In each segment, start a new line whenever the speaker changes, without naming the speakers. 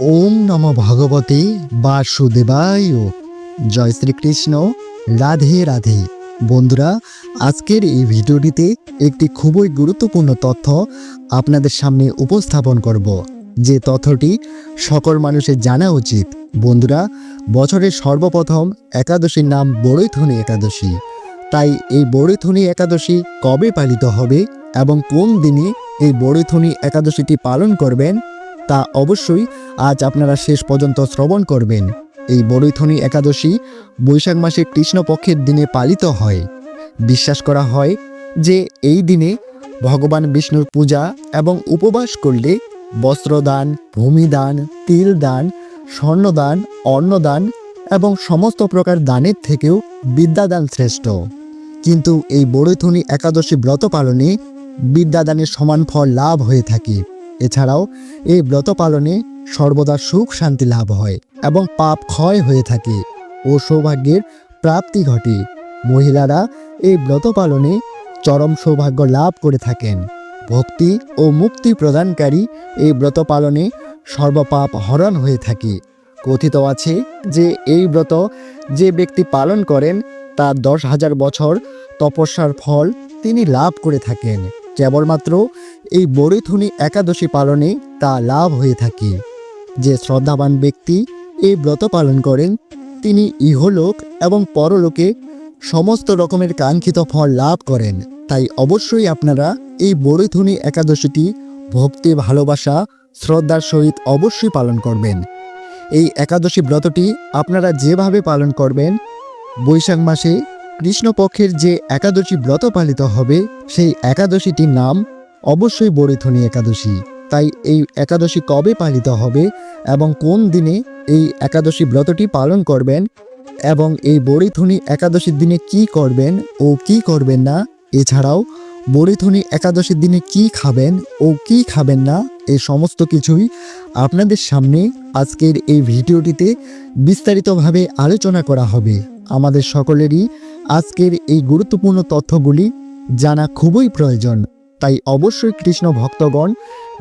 ওম নম ভগবতে বাসুদেবায়। জয় শ্রীকৃষ্ণ। রাধে রাধে। বন্ধুরা, আজকের এই ভিডিওটিতে একটি খুবই গুরুত্বপূর্ণ তথ্য আপনাদের সামনে উপস্থাপন করব। যে তথ্যটি সকল মানুষের জানা উচিত। বন্ধুরা, বছরের সর্বপ্রথম একাদশীর নাম বড়ৈথনী একাদশী। তাই এই বড়ৈথনী একাদশী কবে পালিত হবে এবং কোন দিনে এই বড়ৈথনী একাদশীটি পালন করবেন? তা অবশ্যই আজ আপনারা শেষ পর্যন্ত শ্রবণ করবেন। এই বড়ৈথনী একাদশী বৈশাখ মাসে কৃষ্ণপক্ষের দিনে পালিত হয়। বিশ্বাস করা হয় যে এই দিনে ভগবান বিষ্ণুর পূজা এবং উপবাস করলে বস্ত্রদান, ভূমিদান তিল দান স্বর্ণদান, অন্নদান এবং সমস্ত প্রকার দানের থেকেও বিদ্যাদান শ্রেষ্ঠ। কিন্তু এই বড়ৈথনী একাদশী ব্রত পালনে বিদ্যাদানের সমান ফল লাভ হয়ে থাকে। এছাড়াও এই ব্রত পালনে সর্বদা সুখ শান্তি লাভ হয় এবং পাপ ক্ষয় হয়ে থাকে ও সৌভাগ্যের প্রাপ্তি ঘটে। মহিলারা এই ব্রত পালনে চরম সৌভাগ্য লাভ করে থাকেন। ভক্তি ও মুক্তি প্রদানকারী এই ব্রত পালনে সর্বপাপ হরণ হয়ে থাকে। কথিত আছে যে এই ব্রত যে ব্যক্তি পালন করেন, তার দশ হাজার বছর তপস্যার ফল তিনি লাভ করে থাকেন। কেবলমাত্র এই বড়িথুনি একাদশী পালনে তা লাভ হয়ে থাকে। যে শ্রদ্ধাবান ব্যক্তি এই ব্রত পালন করেন, তিনি ইহলোক এবং পরলোকে সমস্ত রকমের কাঙ্ক্ষিত ফল লাভ করেন। তাই অবশ্যই আপনারা এই বড়িথুনি একাদশীটি ভক্তি, ভালোবাসা, শ্রদ্ধার সহিত অবশ্যই পালন করবেন। এই একাদশী ব্রতটি আপনারা যেভাবে পালন করবেন, বৈশাখ মাসে কৃষ্ণপক্ষের যে একাদশী ব্রত পালিত হবে, সেই একাদশীটির নাম অবশ্যই বরিথনী একাদশী। তাই এই একাদশী কবে পালিত হবে এবং কোন দিনে এই একাদশী ব্রতটি পালন করবেন এবং এই বরিথনী একাদশীর দিনে কি করবেন ও কি করবেন না, এছাড়াও বরিথনী একাদশীর দিনে কি খাবেন ও কি খাবেন না এই সমস্ত কিছুই আপনাদের সামনে আজকের এই ভিডিওটিতে বিস্তারিতভাবে আলোচনা করা হবে। আমাদের সকলেরই আজকের এই গুরুত্বপূর্ণ তথ্যগুলি জানা খুবই প্রয়োজন, তাই অবশ্যই কৃষ্ণ ভক্তগণ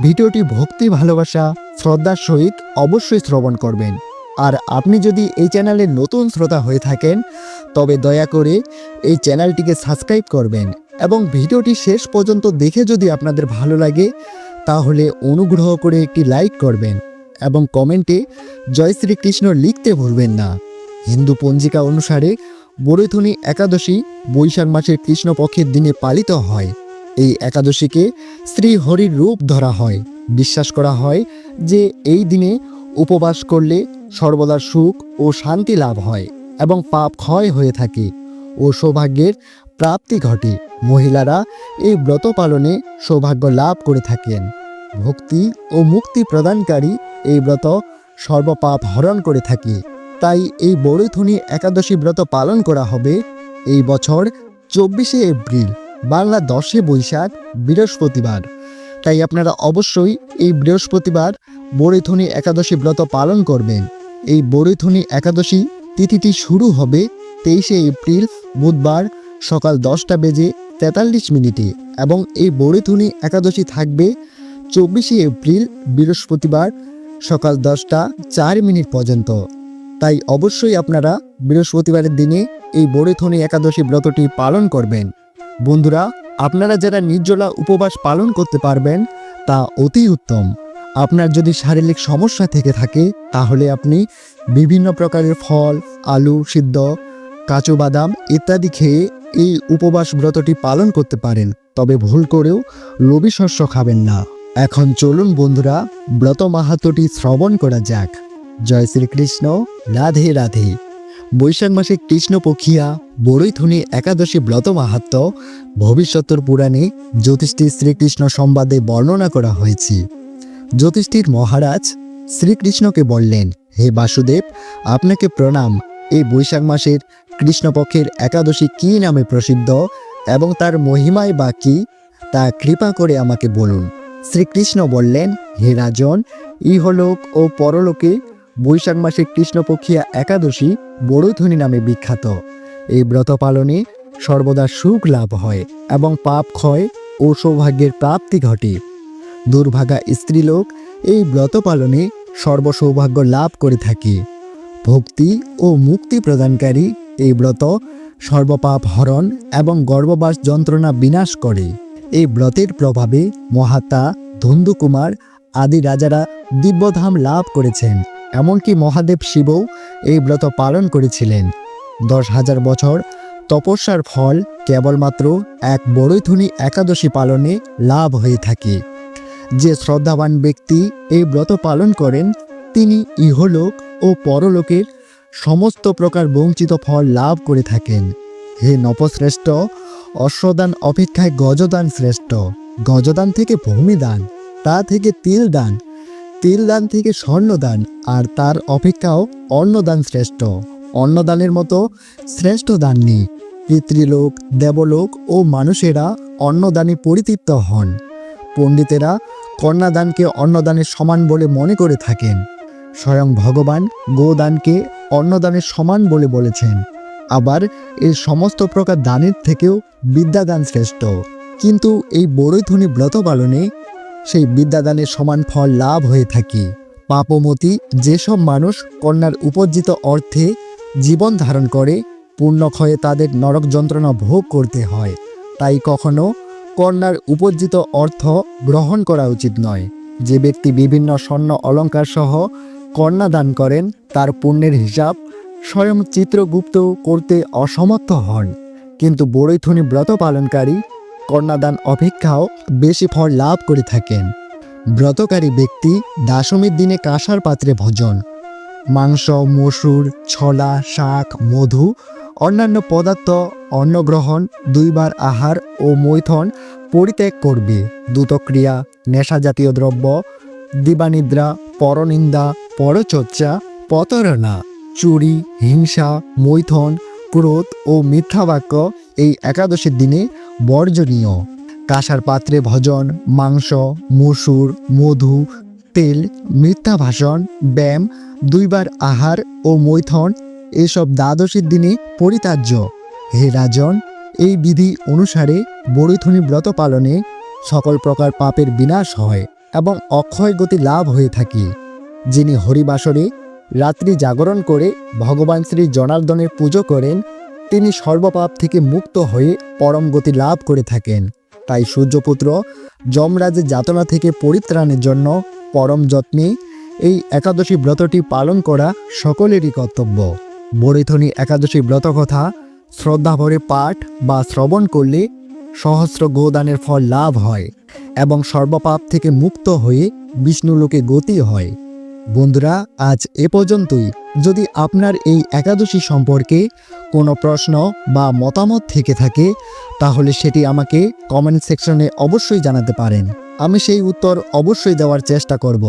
ভিডিওটি ভক্তি, ভালোবাসা, শ্রদ্ধার সহিত অবশ্যই শ্রবণ করবেন। আর আপনি যদি এই চ্যানেলের নতুন শ্রোতা হয়ে থাকেন, তবে দয়া করে এই চ্যানেলটিকে সাবস্ক্রাইব করবেন এবং ভিডিওটি শেষ পর্যন্ত দেখে যদি আপনাদের ভালো লাগে, তাহলে অনুগ্রহ করে একটি লাইক করবেন এবং কমেন্টে জয় শ্রীকৃষ্ণ লিখতে ভুলবেন না। হিন্দু পঞ্জিকা অনুসারে বরৈথনী একাদশী বৈশাখ মাসের কৃষ্ণপক্ষের দিনে পালিত হয়। এই একাদশীকে শ্রী হরির রূপ ধরা হয়। বিশ্বাস করা হয় যে এই দিনে উপবাস করলে সর্বদা সুখ ও শান্তি লাভ হয় এবং পাপ ক্ষয় হয়ে থাকে ও সৌভাগ্যের প্রাপ্তি ঘটে। মহিলারা এই ব্রত পালনে সৌভাগ্য লাভ করে থাকেন। ভক্তি ও মুক্তি প্রদানকারী এই ব্রত সর্বপাপ হরণ করে থাকে। তাই এই বড়ৈথনী একাদশী ব্রত পালন করা হবে এই বছর চব্বিশে এপ্রিল, বাংলা দশে বৈশাখ, বৃহস্পতিবার। তাই আপনারা অবশ্যই এই বৃহস্পতিবার বড়ৈথনী একাদশী ব্রত পালন করবেন। এই বড়ৈথনী একাদশী তিথিটি শুরু হবে তেইশে এপ্রিল, বুধবার সকাল দশটা বেজে তেতাল্লিশ মিনিটে এবং এই বড়িথুনি একাদশী থাকবে চব্বিশে এপ্রিল, বৃহস্পতিবার সকাল দশটা চার মিনিট পর্যন্ত। তাই অবশ্যই আপনারা বৃহস্পতিবারের দিনে এই বড়িথনি একাদশী ব্রতটি পালন করবেন। বন্ধুরা, আপনারা যারা নির্জলা উপবাস পালন করতে পারবেন, তা অতি উত্তম। আপনার যদি শারীরিক সমস্যা থেকে থাকে, তাহলে আপনি বিভিন্ন প্রকারের ফল, আলু, সিদ্ধ কাঁচু বাদাম ইত্যাদি খেয়ে এই উপবাস ব্রতটি পালন করতে পারেন। তবে ভুল করেও রবি শস্য খাবেন না। এখন চলুন বন্ধুরা, ব্রত মাহাত্মটি শ্রবণ করা যাক। জয় শ্রীকৃষ্ণ। রাধে রাধে। বৈশাখ মাসে কৃষ্ণপক্ষিয়া বড়ৈথুনি একাদশী ব্রত মাহাত্ম। ভবিষ্যতর পুরাণে জ্যোতিষ্ঠির শ্রীকৃষ্ণ সম্বাদে বর্ণনা করা হয়েছে। জ্যোতিষ্ঠির মহারাজ শ্রীকৃষ্ণকে বললেন, হে বাসুদেব, আপনাকে প্রণাম। এই বৈশাখ মাসের কৃষ্ণপক্ষের একাদশী কী নামে প্রসিদ্ধ এবং তার মহিমায় বা কী? তা কৃপা করে আমাকে বলুন। শ্রীকৃষ্ণ বললেন, হে রাজন, ইহলোক ও পরলোকে বৈশাখ মাসে কৃষ্ণপক্ষিয়া একাদশী বড়ৈথনী নামে বিখ্যাত। এই ব্রত পালনে সর্বদা সুখ লাভ হয় এবং পাপ ক্ষয় ও সৌভাগ্যের প্রাপ্তি ঘটে। দুর্ভাগা স্ত্রীলোক এই ব্রত পালনে সর্বসৌভাগ্য লাভ করে থাকে। ভক্তি ও মুক্তি প্রদানকারী এই ব্রত সর্বপাপ হরণ এবং গর্ভবাস যন্ত্রণা বিনাশ করে। এই ব্রতের প্রভাবে মহাত্মা, ধন্দুকুমার আদি রাজারা দিব্যধাম লাভ করেছেন। এমনকি মহাদেব শিবও এই ব্রত পালন করেছিলেন। দশ হাজার বছর তপস্যার ফল কেবলমাত্র এক বড়ৈথুনি একাদশী পালনে লাভ হয়ে থাকে। যে শ্রদ্ধাবান ব্যক্তি এই ব্রত পালন করেন, তিনি ইহলোক ও পরলোকের সমস্ত প্রকার বঞ্চিত ফল লাভ করে থাকেন। হে নপশ্রেষ্ঠ, অশ্বদান অপেক্ষায় গজদান শ্রেষ্ঠ। গজদান থেকে ভূমিদান তা থেকে তিল দান তিল দান থেকে স্বর্ণদান, আর তার অপেক্ষাও অন্নদান শ্রেষ্ঠ। অন্নদানের মতো শ্রেষ্ঠ দান নেই। পিতৃলোক, দেবলোক ও মানুষেরা অন্নদানে পরিতৃপ্ত হন। পণ্ডিতেরা কন্যাদানকে অন্নদানের সমান বলে মনে করে থাকেন। স্বয়ং ভগবান গোদানকে অন্নদানের সমান বলে বলেছেন। আবার এই সমস্ত প্রকার দানের থেকেও বিদ্যাদান শ্রেষ্ঠ। কিন্তু এই বড়ৈথুনি ব্রত পালনে সেই বিদ্যাদানের সমান ফল লাভ হয়ে থাকে। পাপমতি যেসব মানুষ কন্যার উপর্জিত অর্থে জীবন ধারণ করে, পূর্ণক্ষয়ে তাদের নরক যন্ত্রণা ভোগ করতে হয়। তাই কখনো কন্যার উপর্জিত অর্থ গ্রহণ করা উচিত নয়। যে ব্যক্তি বিভিন্ন স্বর্ণ অলঙ্কার সহ কন্যা দান করেন, তার পুণ্যের হিসাব স্বয়ং চিত্রগুপ্ত করতে অসমর্থ হন। কিন্তু বড়ৈথুনি ব্রত পালনকারী কন্যাদান অপেক্ষাও বেশি ফল লাভ করে থাকেন। ব্রতকারী ব্যক্তি দশমীর দিনে কাঁসার পাত্রে ভোজন। মাংস, মসুর, ছোলা, শাক, মধু, অন্যান্য পদার্থ, অন্নগ্রহণ, দুইবার আহার ও মৈথন পরিত্যাগ করবে। দ্রুতক্রিয়া নেশা জাতীয় দ্রব্য, দিবানিদ্রা, পরনিন্দা, পরচর্চা, প্রতারণা, চুরি, হিংসা, মৈথন, ক্রোধ ও মিথ্যা বাক্য এই একাদশীর দিনে বর্জনীয়। কাঁসার পাত্রে ভজন, মাংস, মসুর, মধু, তেল মিথ্যা ভাষণ ব্যায়াম, দুইবার আহার ও মৈথন এসব দ্বাদশীর দিনে পরিতার্য হে রাজন, এই বিধি অনুসারে বড়ৈথুনি ব্রত পালনে সকল প্রকার পাপের বিনাশ হয় এবং অক্ষয় গতি লাভ হয়ে থাকে। যিনি হরিবাসরে রাত্রি জাগরণ করে ভগবান শ্রী জনার্দনের পুজো করেন তিনি সর্বপাপ থেকে মুক্ত হয়ে পরম গতি লাভ করে থাকেন। তাই সূর্যপুত্র যমরাজের যাতনা থেকে পরিত্রাণের জন্য পরম যত্নে এই একাদশী ব্রতটি পালন করা সকলেরই কর্তব্য। বরিথনি একাদশী ব্রত কথা শ্রদ্ধাভরে পাঠ বা শ্রবণ করলে সহস্র গোদানের ফল লাভ হয় এবং সর্বপাপ থেকে মুক্ত হয়ে বিষ্ণুলোকে গতি হয়। বন্ধুরা, আজ এ পর্যন্তই। যদি আপনার এই একাদশী সম্পর্কে কোনো প্রশ্ন বা মতামত থেকে থাকে, তাহলে সেটি আমাকে কমেন্ট সেকশনে অবশ্যই জানাতে পারেন। আমি সেই উত্তর অবশ্যই দেওয়ার চেষ্টা করব।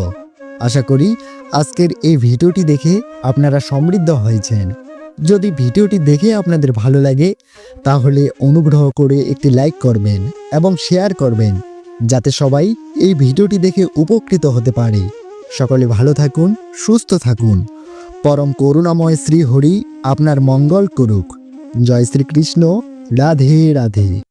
আশা করি আজকের এই ভিডিওটি দেখে আপনারা সমৃদ্ধ হয়েছেন। যদি ভিডিওটি দেখে আপনাদের ভালো লাগে, তাহলে অনুগ্রহ করে একটি লাইক করবেন এবং শেয়ার করবেন, যাতে সবাই এই ভিডিওটি দেখে উপকৃত হতে পারে। সকলে ভালো থাকুন, সুস্থ থাকুন। পরম করুণাময় শ্রী হরি আপনার মঙ্গল করুক। জয় শ্রীকৃষ্ণ, রাধে রাধে।